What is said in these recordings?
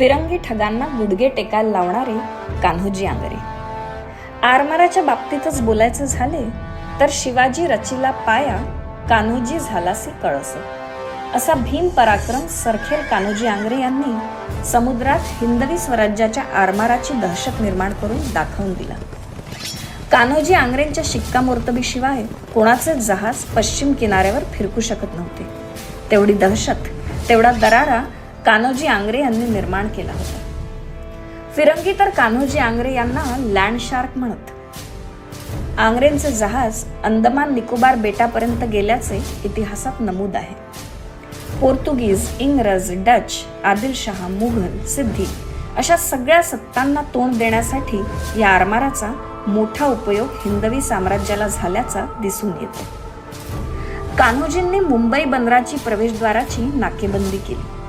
फिरंगी ठगांना गुडगे टेकायला लावणारे कान्होजी आंगरे. आरमाराच्या बाबतीतच बोलायचं झाले तर शिवाजी रचिला पाया कान्होजी झालासे कळस. असा भीम पराक्रम सरखेल कान्होजी आंग्रे यांनी समुद्रात हिंदवी स्वराज्याच्या आरमाराची दहशत निर्माण करून दाखवून दिला. कान्होजी आंग्रेंच्या शिक्कामोर्तबीशिवाय कोणाचे जहाज पश्चिम किनाऱ्यावर फिरकू शकत नव्हते. तेवढी दहशत तेवढा दरारा कान्होजी आंग्रे यांनी निर्माण केला होता. फिरंगी तर कान्होजी आंग्रे यांना लँड शार्क म्हणत. आंग्रेंचे जहाज अंदमान निकोबार बेटापर्यंत गेल्याचे इतिहासात नमूद आहे. पोर्तुगीज इंग्रज डच आदिलशहा मुघल सिद्धी अशा सगळ्या सत्तांना तोंड देण्यासाठी या आरमाराचा मोठा उपयोग हिंदवी साम्राज्याला झाल्याचा दिसून येतो. कान्होजींनी मुंबई बंदराची प्रवेशद्वाराची नाकेबंदी केली.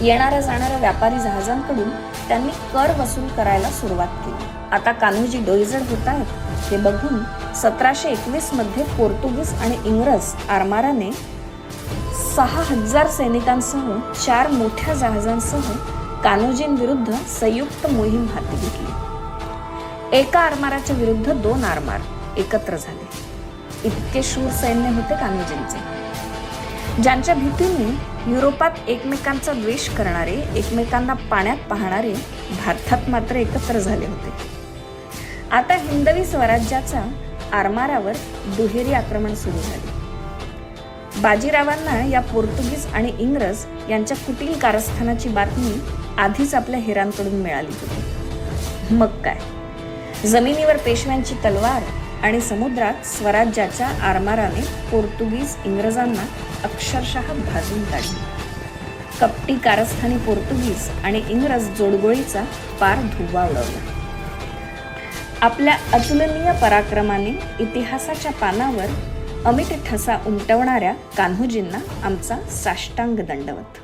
येणाऱ्या जाणाऱ्या व्यापारी जहाजांकडून त्यांनी कर वसूल करायला सुरुवात केली. आता कान्होजी डोईजड होत आहेत हे बघून सतराशे एकवीसमध्ये पोर्तुगीज आणि इंग्रज आरमाराने सहा हजार सैनिकांसह चार मोठ्या जहाजांसह कान्होजींविरुद्ध संयुक्त मोहीम हाती घेतली. एका आरमाराच्या विरुद्ध दोन आरमार एकत्र झाले. इतके शूर सैन्य होते कान्होजींचे. ज्यांच्या भीतीने युरोपात एकमेकांचा द्वेष करणारे एकमेकांना पाण्यात पाहणारे भारतात मात्र एकत्र झाले होते. आता हिंदवी स्वराज्याचा आरमारावर दुहेरी आक्रमण सुरू झाले. बाजीरावांना या पोर्तुगीज आणि इंग्रज यांच्या कुटील कारस्थानाची बातमी आधीच आपल्या हेरांकडून मिळाली होती. मग काय? जमिनीवर पेशव्यांची तलवार आणि समुद्रात स्वराज्याच्या आरमाराने पोर्तुगीज इंग्रजांना अक्षरशः भाजून काढली. कपटी कारस्थानी पोर्तुगीज आणि इंग्रज जोडगोळीचा पार धुवा उडवला. आपल्या अतुलनीय पराक्रमाने इतिहासाच्या पानावर अमित ठसा उमटवणाऱ्या कान्होजींना आमचा साष्टांग दंडवत